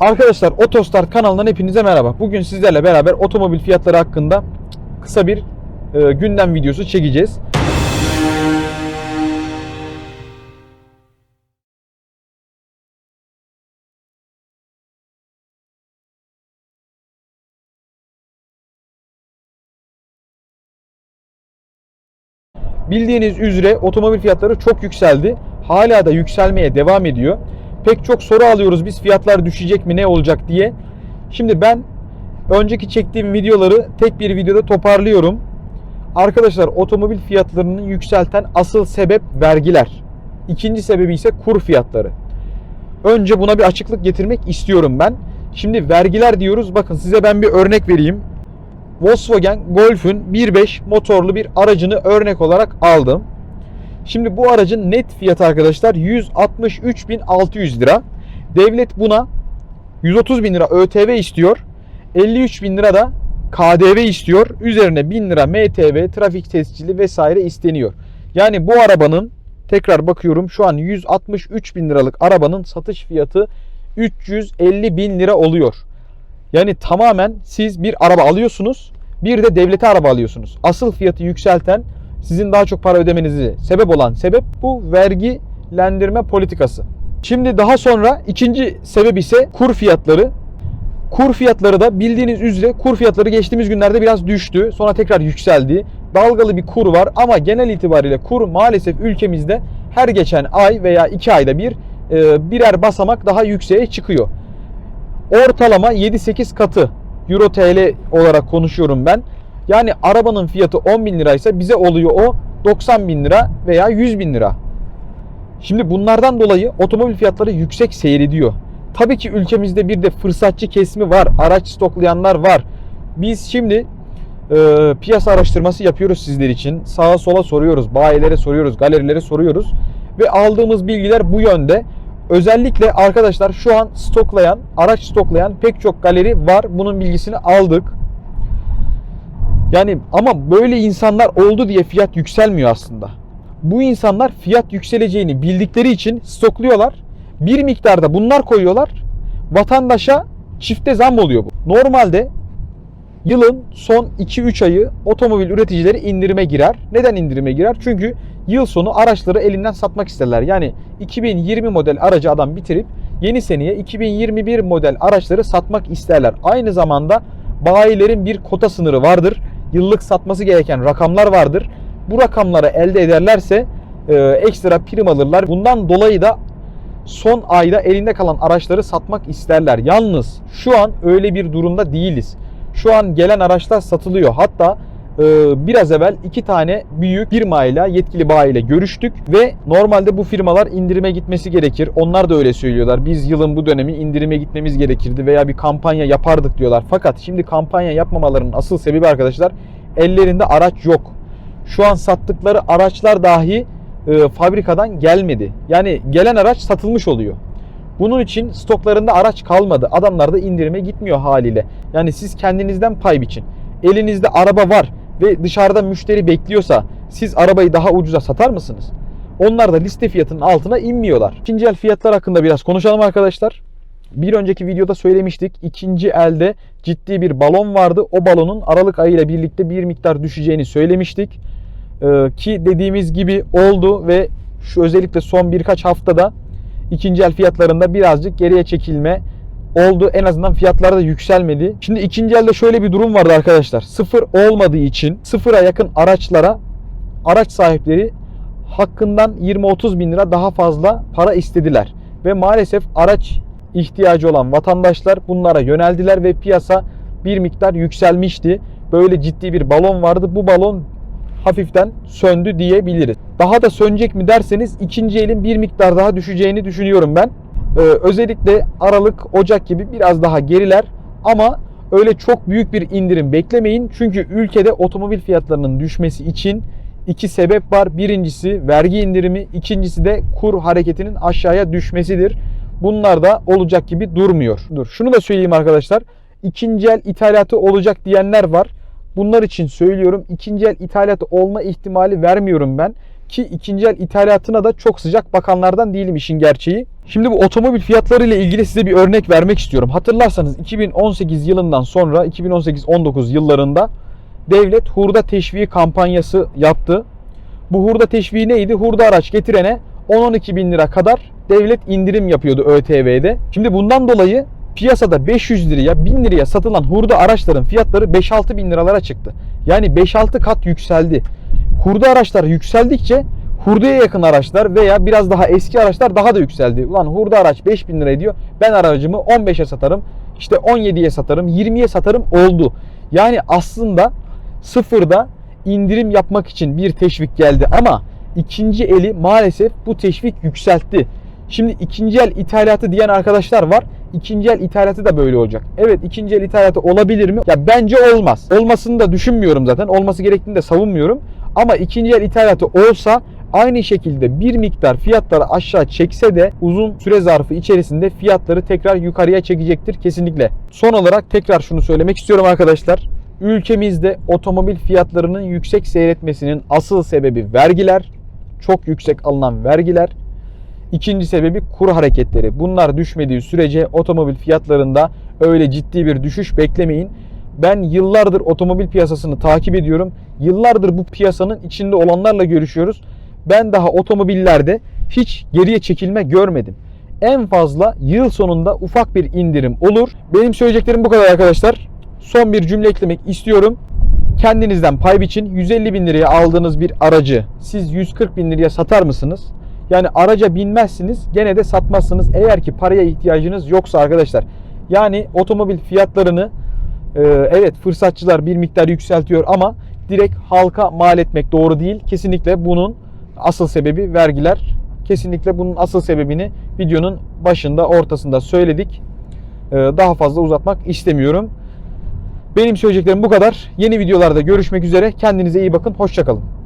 Arkadaşlar Otostart kanalından hepinize merhaba. Bugün sizlerle beraber otomobil fiyatları hakkında kısa bir e, gündem videosu çekeceğiz. Bildiğiniz üzere otomobil fiyatları çok yükseldi. Hala da yükselmeye devam ediyor. Pek çok soru alıyoruz biz fiyatlar düşecek mi ne olacak diye. Şimdi ben önceki çektiğim videoları tek bir videoda toparlıyorum. Arkadaşlar otomobil fiyatlarını yükselten asıl sebep vergiler. İkinci sebebi ise kur fiyatları. Önce buna bir açıklık getirmek istiyorum ben. Şimdi vergiler diyoruz. Bakın size ben bir örnek vereyim. Volkswagen Golf'ün 1.5 motorlu bir aracını örnek olarak aldım. Şimdi bu aracın net fiyatı arkadaşlar 163.600 lira. Devlet buna 130 bin lira ÖTV istiyor. 53 bin lira da KDV istiyor. Üzerine 1000 lira MTV, trafik tescili vesaire isteniyor. Yani bu arabanın tekrar bakıyorum şu an 163 bin liralık arabanın satış fiyatı 350 bin lira oluyor. Yani tamamen siz bir araba alıyorsunuz, bir de devlete araba alıyorsunuz. Asıl fiyatı yükselten, sizin daha çok para ödemenizi sebep olan sebep bu vergilendirme politikası. Şimdi daha sonra ikinci sebep ise kur fiyatları. Kur fiyatları da bildiğiniz üzere kur fiyatları geçtiğimiz günlerde biraz düştü. Sonra tekrar yükseldi. Dalgalı bir kur var ama genel itibariyle kur maalesef ülkemizde her geçen ay veya iki ayda bir e, birer basamak daha yükseğe çıkıyor ortalama 7-8 katı Euro TL olarak konuşuyorum ben. Yani arabanın fiyatı 10 bin liraysa bize oluyor o 90 bin lira veya 100 bin lira. Şimdi bunlardan dolayı otomobil fiyatları yüksek seyrediyor. Tabii ki ülkemizde bir de fırsatçı kesimi var. Araç stoklayanlar var. Biz şimdi e, piyasa araştırması yapıyoruz sizler için. Sağa sola soruyoruz. Bayilere soruyoruz. Galerilere soruyoruz. Ve aldığımız bilgiler bu yönde. Özellikle arkadaşlar şu an stoklayan, araç stoklayan pek çok galeri var. Bunun bilgisini aldık. Yani ama böyle insanlar oldu diye fiyat yükselmiyor aslında. Bu insanlar fiyat yükseleceğini bildikleri için stokluyorlar. Bir miktarda bunlar koyuyorlar. Vatandaşa çifte zam oluyor bu. Normalde yılın son 2-3 ayı otomobil üreticileri indirime girer. Neden indirime girer? Çünkü yıl sonu araçları elinden satmak isterler. Yani 2020 model aracı adam bitirip yeni seneye 2021 model araçları satmak isterler. Aynı zamanda bayilerin bir kota sınırı vardır. Yıllık satması gereken rakamlar vardır. Bu rakamları elde ederlerse e, ekstra prim alırlar. Bundan dolayı da son ayda elinde kalan araçları satmak isterler. Yalnız şu an öyle bir durumda değiliz. Şu an gelen araçlar satılıyor. Hatta biraz evvel iki tane büyük firmayla yetkili bayiyle görüştük ve normalde bu firmalar indirime gitmesi gerekir. Onlar da öyle söylüyorlar. Biz yılın bu dönemi indirime gitmemiz gerekirdi veya bir kampanya yapardık diyorlar. Fakat şimdi kampanya yapmamalarının asıl sebebi arkadaşlar ellerinde araç yok. Şu an sattıkları araçlar dahi e, fabrikadan gelmedi. Yani gelen araç satılmış oluyor. Bunun için stoklarında araç kalmadı. Adamlar da indirime gitmiyor haliyle. Yani siz kendinizden pay biçin. Elinizde araba var ve dışarıda müşteri bekliyorsa siz arabayı daha ucuza satar mısınız? Onlar da liste fiyatının altına inmiyorlar. İkinci el fiyatlar hakkında biraz konuşalım arkadaşlar. Bir önceki videoda söylemiştik. İkinci elde ciddi bir balon vardı. O balonun Aralık ayı ile birlikte bir miktar düşeceğini söylemiştik. Ee, ki dediğimiz gibi oldu ve şu özellikle son birkaç haftada ikinci el fiyatlarında birazcık geriye çekilme oldu. En azından fiyatlar da yükselmedi. Şimdi ikinci elde şöyle bir durum vardı arkadaşlar. Sıfır olmadığı için sıfıra yakın araçlara araç sahipleri hakkından 20-30 bin lira daha fazla para istediler. Ve maalesef araç ihtiyacı olan vatandaşlar bunlara yöneldiler ve piyasa bir miktar yükselmişti. Böyle ciddi bir balon vardı. Bu balon hafiften söndü diyebiliriz. Daha da sönecek mi derseniz ikinci elin bir miktar daha düşeceğini düşünüyorum ben. Ee, özellikle Aralık, Ocak gibi biraz daha geriler ama öyle çok büyük bir indirim beklemeyin. Çünkü ülkede otomobil fiyatlarının düşmesi için iki sebep var. Birincisi vergi indirimi, ikincisi de kur hareketinin aşağıya düşmesidir. Bunlar da olacak gibi durmuyor. Dur. Şunu da söyleyeyim arkadaşlar. İkinci el ithalatı olacak diyenler var. Bunlar için söylüyorum. İkinci el ithalatı olma ihtimali vermiyorum ben. Ki ikinci el ithalatına da çok sıcak bakanlardan değilim işin gerçeği. Şimdi bu otomobil fiyatları ile ilgili size bir örnek vermek istiyorum. Hatırlarsanız 2018 yılından sonra 2018-19 yıllarında devlet hurda teşviği kampanyası yaptı. Bu hurda teşviği neydi? Hurda araç getirene 10-12 bin lira kadar devlet indirim yapıyordu ÖTV'de. Şimdi bundan dolayı piyasada 500 liraya 1000 liraya satılan hurda araçların fiyatları 5-6 bin liralara çıktı. Yani 5-6 kat yükseldi. Hurda araçlar yükseldikçe hurdaya yakın araçlar veya biraz daha eski araçlar daha da yükseldi. Ulan hurda araç 5 bin lira ediyor. Ben aracımı 15'e satarım. işte 17'ye satarım. 20'ye satarım oldu. Yani aslında sıfırda indirim yapmak için bir teşvik geldi ama ikinci eli maalesef bu teşvik yükseltti. Şimdi ikinci el ithalatı diyen arkadaşlar var. İkinci el ithalatı da böyle olacak. Evet ikinci el ithalatı olabilir mi? Ya bence olmaz. Olmasını da düşünmüyorum zaten. Olması gerektiğini de savunmuyorum. Ama ikinci el ithalatı olsa aynı şekilde bir miktar fiyatları aşağı çekse de uzun süre zarfı içerisinde fiyatları tekrar yukarıya çekecektir kesinlikle. Son olarak tekrar şunu söylemek istiyorum arkadaşlar. Ülkemizde otomobil fiyatlarının yüksek seyretmesinin asıl sebebi vergiler. Çok yüksek alınan vergiler. İkinci sebebi kur hareketleri. Bunlar düşmediği sürece otomobil fiyatlarında öyle ciddi bir düşüş beklemeyin. Ben yıllardır otomobil piyasasını takip ediyorum. Yıllardır bu piyasanın içinde olanlarla görüşüyoruz. Ben daha otomobillerde hiç geriye çekilme görmedim. En fazla yıl sonunda ufak bir indirim olur. Benim söyleyeceklerim bu kadar arkadaşlar. Son bir cümle eklemek istiyorum. Kendinizden pay biçin. 150 bin liraya aldığınız bir aracı siz 140 bin liraya satar mısınız? Yani araca binmezsiniz gene de satmazsınız eğer ki paraya ihtiyacınız yoksa arkadaşlar. Yani otomobil fiyatlarını e, evet fırsatçılar bir miktar yükseltiyor ama direkt halka mal etmek doğru değil. Kesinlikle bunun asıl sebebi vergiler. Kesinlikle bunun asıl sebebini videonun başında ortasında söyledik. E, daha fazla uzatmak istemiyorum. Benim söyleyeceklerim bu kadar. Yeni videolarda görüşmek üzere. Kendinize iyi bakın. Hoşçakalın.